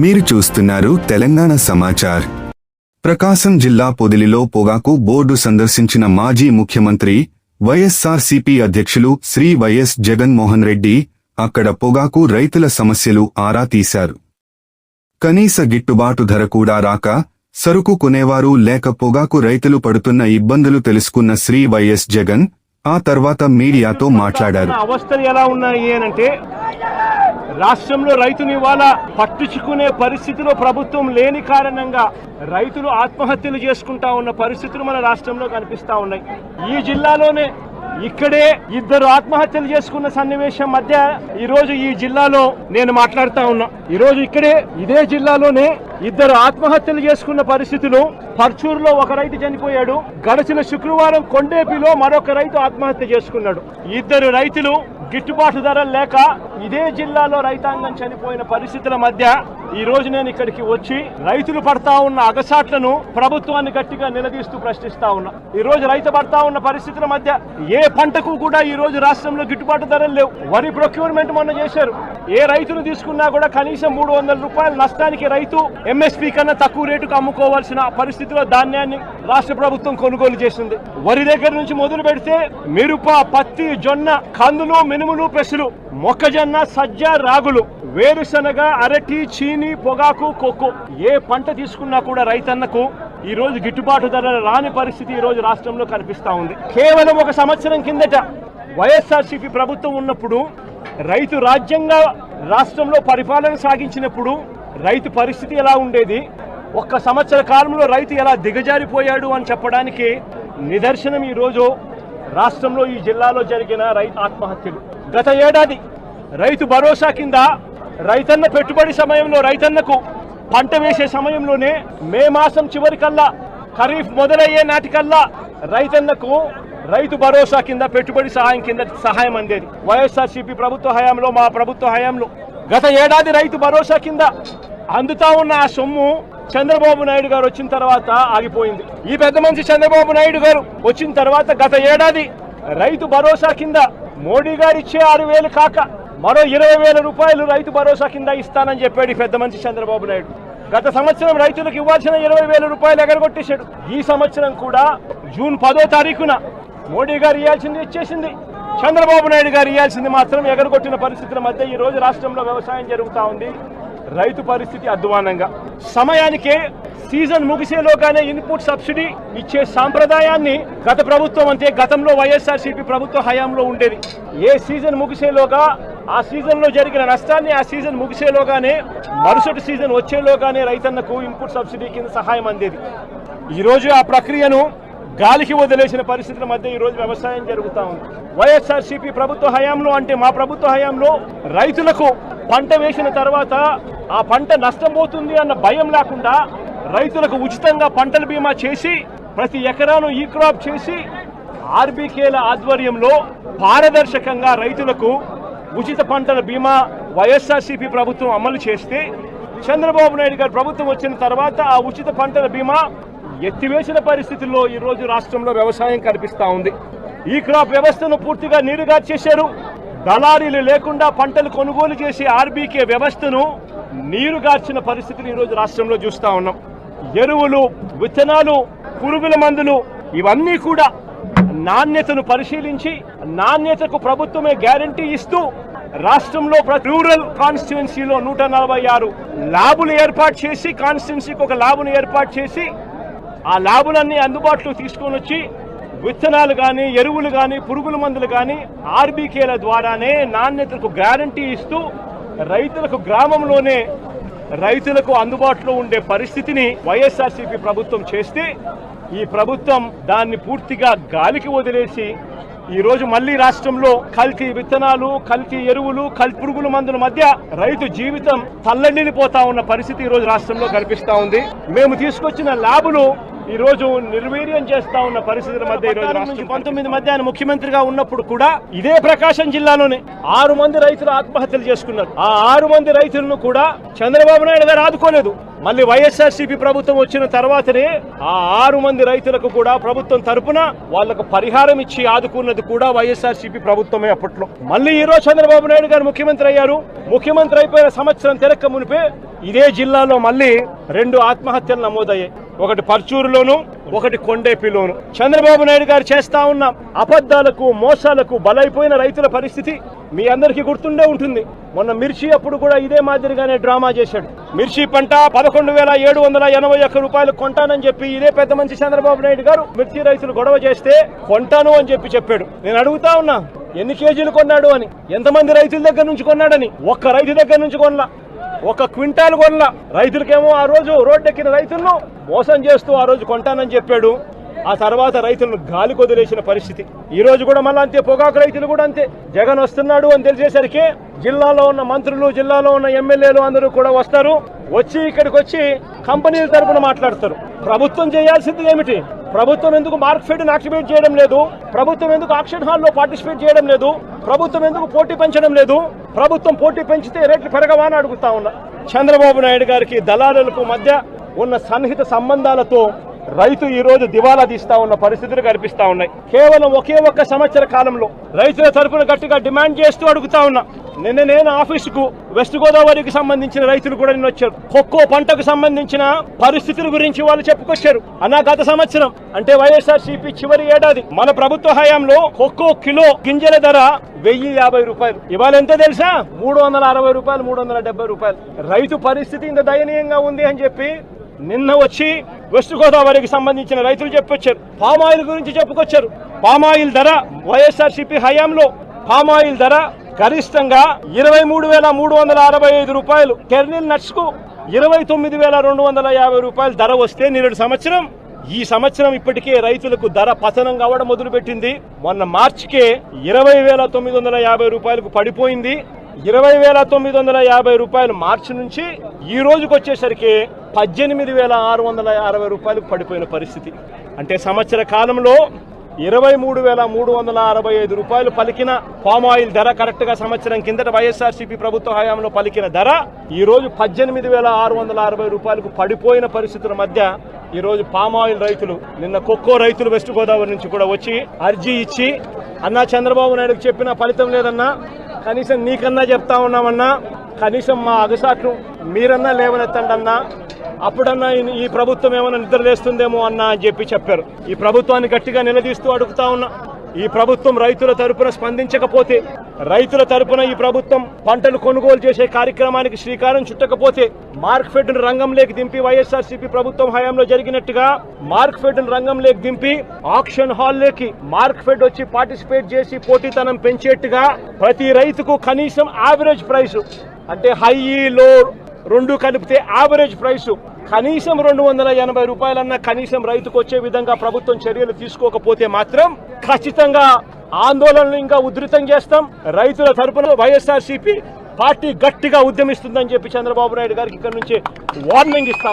మీరు చూస్తున్నారు తెలంగాణ సమాచార్. ప్రకాశం జిల్లా పొదిలిలో పొగాకు బోర్డు సందర్శించిన మాజీ ముఖ్యమంత్రి వైఎస్సార్సీపీ అధ్యక్షులు శ్రీ వైఎస్ జగన్మోహన్ రెడ్డి అక్కడ పొగాకు రైతుల సమస్యలు ఆరా తీశారు. కనీస గిట్టుబాటు ధర కూడా రాక సరుకు కొనేవారు లేక పొగాకు రైతులు పడుతున్న ఇబ్బందులు తెలుసుకున్న శ్రీ వైఎస్ జగన్ ఆ తర్వాత మీడియాతో మాట్లాడారు. అవస్థలు ఎలా ఉన్నాయి అంటే రాష్ట్రంలో రైతుని ఇవాళ పట్టించుకునే పరిస్థితిలో ప్రభుత్వం లేని కారణంగా రైతులు ఆత్మహత్యలు చేసుకుంటా ఉన్న పరిస్థితులు మన రాష్ట్రంలో కనిపిస్తా ఉన్నాయి. ఈ జిల్లాలోనే ఇక్కడే ఇద్దరు ఆత్మహత్యలు చేసుకున్న సన్నివేశం మధ్య ఈ రోజు ఈ జిల్లాలో నేను మాట్లాడుతా ఉన్నా. ఈ రోజు ఇక్కడే ఇదే జిల్లాలోనే ఇద్దరు ఆత్మహత్యలు చేసుకున్న పరిస్థితులు పర్చూరులో ఒక రైతు చనిపోయాడు. గడిచిన శుక్రవారం కొండేపిలో మరొక రైతు ఆత్మహత్య చేసుకున్నాడు. ఇద్దరు రైతులు గిట్టుబాటు ధరలు లేక ఇదే జిల్లాలో రైతాంగం చనిపోయిన పరిస్థితుల మధ్య ఈ రోజు నేను ఇక్కడికి వచ్చి రైతులు పడతా ఉన్న అగసాట్లను ప్రభుత్వాన్ని గట్టిగా నిలదీస్తూ ప్రశ్నిస్తా ఉన్నా. ఈ రోజు రైతు పడతా ఉన్న పరిస్థితుల మధ్య ఏ పంటకు కూడా ఈ రోజు రాష్ట్రంలో గిట్టుబాటు ధరలు లేవు. వరి ప్రొక్యూర్మెంట్ మొన్న చేశారు. ఏ రైతును తీసుకున్నా కూడా కనీసం మూడు వందల రూపాయల నష్టానికి రైతు ఎంఎస్పీ కన్నా తక్కువ రేటుకు అమ్ముకోవాల్సిన పరిస్థితిలో ధాన్యాన్ని రాష్ట్ర ప్రభుత్వం కొనుగోలు చేసింది. వరి దగ్గర నుంచి మొదలు పెడితే మిరప పత్తి జొన్న కందులు మినుములు పెసులు మొక్కజొన్న సజ్జ రాగులు వేరుశనగ అరటి చీని పొగాకు కొక్కు. ఏ పంట తీసుకున్నా కూడా రైతన్నకు ఈ రోజు గిట్టుబాటు ధర రాని పరిస్థితి ఈ రోజు రాష్ట్రంలో కనిపిస్తా ఉంది. కేవలం ఒక సంవత్సరం కిందట వైఎస్ఆర్సీపీ ప్రభుత్వం ఉన్నప్పుడు రైతు రాజ్యంగా రాష్ట్రంలో పరిపాలన సాగించినప్పుడు రైతు పరిస్థితి ఎలా ఉండేది? ఒక్క సంవత్సర కాలంలో రైతు ఎలా దిగజారిపోయాడు అని చెప్పడానికి నిదర్శనం ఈ రోజు రాష్ట్రంలో ఈ జిల్లాలో జరిగిన రైతు ఆత్మహత్యలు. గత ఏడాది రైతు భరోసా కింద రైతన్న పెట్టుబడి సమయంలో రైతన్నకు పంట వేసే సమయంలోనే మే మాసం చివరికల్లా ఖరీఫ్ మొదలయ్యే నాటికల్లా రైతన్నకు రైతు భరోసా కింద పెట్టుబడి సహాయం కింద సహాయం అందేది. వైఎస్ఆర్సీపీ ప్రభుత్వ హయాంలో మా ప్రభుత్వ హయాంలో గత ఏడాది రైతు భరోసా కింద అందుతా ఉన్న ఆ సొమ్ము చంద్రబాబు నాయుడు గారు వచ్చిన తర్వాత ఆగిపోయింది. ఈ పెద్ద మనిషి చంద్రబాబు నాయుడు గారు వచ్చిన తర్వాత గత ఏడాది రైతు భరోసా కింద మోడీ గారు ఇచ్చే ఆరు వేలు కాక మరో ఇరవై వేల రూపాయలు రైతు భరోసా కింద ఇస్తానని చెప్పాడు పెద్ద మనిషి చంద్రబాబు నాయుడు. గత సంవత్సరం రైతులకు ఇవ్వాల్సిన ఇరవై వేల రూపాయలు ఎగరగొట్టేశాడు. ఈ సంవత్సరం కూడా జూన్ పదో తారీఖున మోడీ గారు ఇవ్వాల్సింది ఇచ్చేసింది. చంద్రబాబు నాయుడు గారు ఇవ్వాల్సింది మాత్రం ఎగరగొట్టిన పరిస్థితుల మధ్య ఈ రోజు రాష్ట్రంలో వ్యవసాయం జరుగుతా ఉంది. రైతు పరిస్థితి అధ్వానంగా. సమయానికే సీజన్ ముగిసేలోగానే ఇన్పుట్ సబ్సిడీ ఇచ్చే సాంప్రదాయాన్ని గత ప్రభుత్వం అంటే గతంలో వైఎస్ఆర్సీపీ ప్రభుత్వ హయాంలో ఉండేది. ఏ సీజన్ ముగిసేలోగా ఆ సీజన్లో జరిగిన నష్టాన్ని ఆ సీజన్ ముగిసేలోగానే మరుసటి సీజన్ వచ్చేలోగానే రైతన్నకు ఇన్పుట్ సబ్సిడీ కింద సహాయం అందేది. ఈరోజు ఆ ప్రక్రియను గాలికి వదిలేసిన పరిస్థితుల మధ్య ఈ రోజు వ్యవసాయం జరుగుతూ ఉంది. వైఎస్ఆర్సీపీ ప్రభుత్వ హయాంలో అంటే మా ప్రభుత్వ హయాంలో రైతులకు పంట వేసిన తర్వాత ఆ పంట నష్టపోతుంది అన్న భయం లేకుండా రైతులకు ఉచితంగా పంటల బీమా చేసి ప్రతి ఎకరాను ఈ క్రాప్ చేసి ఆర్బీకేల ఆధ్వర్యంలో పారదర్శకంగా రైతులకు ఉచిత పంటల బీమా వైఎస్ఆర్సీపీ ప్రభుత్వం అమలు చేస్తే చంద్రబాబు నాయుడు గారు ప్రభుత్వం వచ్చిన తర్వాత ఆ ఉచిత పంటల బీమా ఎత్తివేసిన పరిస్థితుల్లో ఈరోజు రాష్ట్రంలో వ్యవసాయం కనిపిస్తూ ఉంది. ఈ క్రాప్ వ్యవస్థను పూర్తిగా నీరుగా చేశారు. దళారీలు లేకుండా పంటలు కొనుగోలు చేసే ఆర్బీకే వ్యవస్థను నీరుగార్చిన పరిస్థితిని ఈరోజు రాష్ట్రంలో చూస్తా ఉన్నాం. ఎరువులు విత్తనాలు పురుగుల మందులు ఇవన్నీ కూడా నాణ్యతను పరిశీలించి నాణ్యతకు ప్రభుత్వమే గ్యారంటీ ఇస్తూ రాష్ట్రంలో రూరల్ కాన్స్టిట్యున్సీలో నూట నలభై ఆరు ల్యాబులు ఏర్పాటు చేసి కాన్స్టిట్యున్సీకి ఒక ల్యాబును ఏర్పాటు చేసి ఆ ల్యాబులన్నీ అందుబాటులో తీసుకొని వచ్చి విత్తనాలు కానీ ఎరువులు కానీ పురుగుల మందులు కానీ ఆర్బీకేల ద్వారానే నాణ్యతకు గ్యారంటీ ఇస్తూ రైతులకు గ్రామంలోనే రైతులకు అందుబాటులో ఉండే పరిస్థితిని వైఎస్ఆర్సీపీ ప్రభుత్వం చేస్తే ఈ ప్రభుత్వం దాన్ని పూర్తిగా గాలికి వదిలేసి ఈరోజు మళ్ళీ రాష్ట్రంలో కల్తీ విత్తనాలు కల్తీ ఎరువులు కల్ పురుగుల మందుల మధ్య రైతు జీవితం తల్లడిల్లిపోతా ఉన్న పరిస్థితి ఈ రోజు రాష్ట్రంలో కనిపిస్తూ ఉంది. మేము తీసుకొచ్చిన ల్యాబులు ఈ రోజు నిర్వీర్యం చేస్తా ఉన్న పరిస్థితుల మధ్య ఈ రోజు రాష్ట్రం పంతొమ్మిది మధ్య ఆయన ముఖ్యమంత్రిగా ఉన్నప్పుడు కూడా ఇదే ప్రకాశం జిల్లాలోనే ఆరు మంది రైతులు ఆత్మహత్యలు చేసుకున్నారు. ఆ ఆరు మంది రైతులను కూడా చంద్రబాబు నాయుడు గారు ఆదుకోలేదు. మళ్ళీ వైఎస్ఆర్సీపీ ప్రభుత్వం వచ్చిన తర్వాతనే ఆ ఆరు మంది రైతులకు కూడా ప్రభుత్వం తరపున వాళ్ళకు పరిహారం ఇచ్చి ఆదుకున్నది కూడా వైఎస్ఆర్సీపీ ప్రభుత్వమే అప్పట్లో. మళ్ళీ ఈ రోజు చంద్రబాబు నాయుడు గారు ముఖ్యమంత్రి అయ్యారు. ముఖ్యమంత్రి అయిపోయిన సంవత్సరం తిరక్క మునిపే ఇదే జిల్లాలో మళ్ళీ రెండు ఆత్మహత్యలు నమోదయ్యాయి. ఒకటి పర్చూరులోను ఒకటి కొండేపిలోను. చంద్రబాబు నాయుడు గారు చేస్తా ఉన్న అబద్ధాలకు మోసాలకు బలైపోయిన రైతుల పరిస్థితి మీ అందరికీ గుర్తుండే ఉంటుంది. మొన్న మిర్చి అప్పుడు కూడా ఇదే మాదిరిగానే డ్రామా చేశాడు. మిర్చి పంట పదకొండు వేల ఏడు వందల ఎనభై ఒక్క రూపాయలు కొంటానని చెప్పి ఇదే పెద్ద మంచి చంద్రబాబు నాయుడు గారు మిర్చి రైతులు గొడవ చేస్తే కొంటాను అని చెప్పి చెప్పాడు. నేను అడుగుతా ఉన్నా ఎన్ని కేజీలు కొన్నాడు అని? ఎంతమంది రైతుల దగ్గర నుంచి కొన్నాడని? ఒక్క రైతు దగ్గర నుంచి కొనలా. ఒక క్వింటాల్ కొనలా. రైతులకేమో ఆ రోజు రోడ్డెక్కిన రైతులను మోసం చేస్తూ ఆ రోజు కొంటానని చెప్పాడు. ఆ తర్వాత రైతులను గాలి కొదిలేసిన పరిస్థితి. ఈ రోజు కూడా మళ్ళీ అంతే పొగాకు రైతులు కూడా అంతే. జగన్ వస్తున్నాడు అని తెలిసేసరికి జిల్లాలో ఉన్న మంత్రులు జిల్లాలో ఉన్న ఎమ్మెల్యేలు అందరూ కూడా వస్తారు. వచ్చి ఇక్కడికి వచ్చి కంపెనీల తరపున మాట్లాడతారు. ప్రభుత్వం చేయాల్సింది ఏమిటి? ప్రభుత్వం ఎందుకు మార్కెట్ యాక్టివేట్ చేయడం లేదు? ప్రభుత్వం ఎందుకు ఆక్షన్ హాల్లో పార్టిసిపేట్ చేయడం లేదు? ప్రభుత్వం ఎందుకు పోటీ పెంచడం లేదు? ప్రభుత్వం పోటీ పెంచితే రేట్లు పెరగవా అని అడుగుతా ఉన్నా. చంద్రబాబు నాయుడు గారికి దళారులకు మధ్య ఉన్న సన్నిహిత సంబంధాలతో రైతు ఈరోజు దివాలా తీస్తా ఉన్న పరిస్థితులు కనిపిస్తా ఉన్నాయి. కేవలం ఒకే ఒక్క సంవత్సర కాలంలో రైతుల తరఫున గట్టిగా డిమాండ్ చేస్తూ అడుగుతా ఉన్నా. నిన్న నేను ఆఫీసుకు వెస్ట్ గోదావరికి సంబంధించిన రైతులు కూడా నిన్న వచ్చారు. కొక్కో పంటకు సంబంధించిన పరిస్థితుల గురించి వాళ్ళు చెప్పుకొచ్చారు. అన్న గత సంవత్సరం అంటే వైఎస్ఆర్ సిపి చివరి ఏడాది. మన ప్రభుత్వ హయాంలో కొక్కో కిలో గింజల ధర వెయ్యి యాభై రూపాయలు. ఇవాళ ఎంత తెలుసా? మూడు వందల అరవై రూపాయలు మూడు వందల డెబ్బై రూపాయలు. రైతు పరిస్థితి ఇంత దయనీయంగా ఉంది అని చెప్పి నిన్న వచ్చి వెస్ట్ గోదావరికి సంబంధించిన రైతులు చెప్పొచ్చారు. పామాయిల్ గురించి చెప్పుకొచ్చారు. పామాయిల్ ధర వైఎస్ఆర్ సిపి హయాంలో పామాయిల్ ధర గరిష్టంగా ఇరవై మూడు వేల మూడు వందల అరవై ఐదు రూపాయలు. కెర్నిల్ నట్స్కు ఇరవై తొమ్మిది వేల రెండు వందల యాభై రూపాయలు ధర వస్తే నిన్నటి సంవత్సరం. ఈ సంవత్సరం ఇప్పటికే రైతులకు ధర పతనం కావడం మొదలుపెట్టింది. మొన్న మార్చికే ఇరవై వేల తొమ్మిది వందల యాభై రూపాయలకు పడిపోయింది. ఇరవై వేల తొమ్మిది వందల యాభై రూపాయలు మార్చి నుంచి ఈ రోజుకి వచ్చేసరికి పద్దెనిమిది వేల ఆరు వందల అరవై రూపాయలకు పడిపోయిన పరిస్థితి. అంటే సంవత్సర కాలంలో ఇరవై మూడు వేల మూడు వందల అరవై ఐదు రూపాయలు పలికిన పామ్ ఆయిల్ ధర కరెక్ట్గా సంవత్సరం కిందట వైఎస్ఆర్సీపీ ప్రభుత్వ హయాంలో పలికిన ధర ఈ రోజు పద్దెనిమిది వేల ఆరు వందల అరవై రూపాయలకు పడిపోయిన పరిస్థితుల మధ్య ఈ రోజు పామ్ ఆయిల్ రైతులు నిన్న కొక్కో రైతులు వెస్ట్ గోదావరి నుంచి కూడా వచ్చి అర్జీ ఇచ్చి అన్నా చంద్రబాబు నాయుడుకి చెప్పిన ఫలితం లేదన్నా కనీసం నీకన్నా చెప్తా ఉన్నామన్నా కనీసం మా అగసాట్లు మీరన్నా లేవనెత్తండి అన్నా అప్పుడన్నా ఈ- ప్రభుత్వం ఏమైనా నిద్రలేస్తుందేమో అన్నా అని చెప్పి చెప్పారు. ఈ ప్రభుత్వాన్ని గట్టిగా నిలదీస్తూ అడుగుతా ఉన్నా. ఈ ప్రభుత్వం రైతుల తరపున స్పందించకపోతే రైతుల తరపున ఈ ప్రభుత్వం పంటలు కొనుగోలు చేసే కార్యక్రమానికి శ్రీకారం చుట్టకపోతే మార్క్ఫెడ్ రంగంలోకి దింపి వైఎస్ఆర్సీపీ ప్రభుత్వం హయాంలో జరిగినట్టుగా మార్క్ఫెడ్ రంగంలోకి దింపి ఆక్షన్ హాల్లోకి మార్క్ఫెడ్ వచ్చి పార్టిసిపేట్ చేసి పోటీతనం పెంచేట్టుగా ప్రతి రైతుకు కనీసం యావరేజ్ ప్రైస్ అంటే హై లో రెండు కలిపితే యావరేజ్ ప్రైస్ కనీసం రెండు వందల ఎనభై రూపాయలన్నా కనీసం రైతుకు వచ్చే విధంగా ప్రభుత్వం చర్యలు తీసుకోకపోతే మాత్రం ఖచ్చితంగా ఆందోళనలు ఇంకా ఉధృతం చేస్తాం. రైతుల తరపున వైఎస్ఆర్సీపీ పార్టీ గట్టిగా ఉద్యమిస్తుందని చెప్పి చంద్రబాబు నాయుడు గారికి ఇక్కడ నుంచి వార్నింగ్ ఇస్తా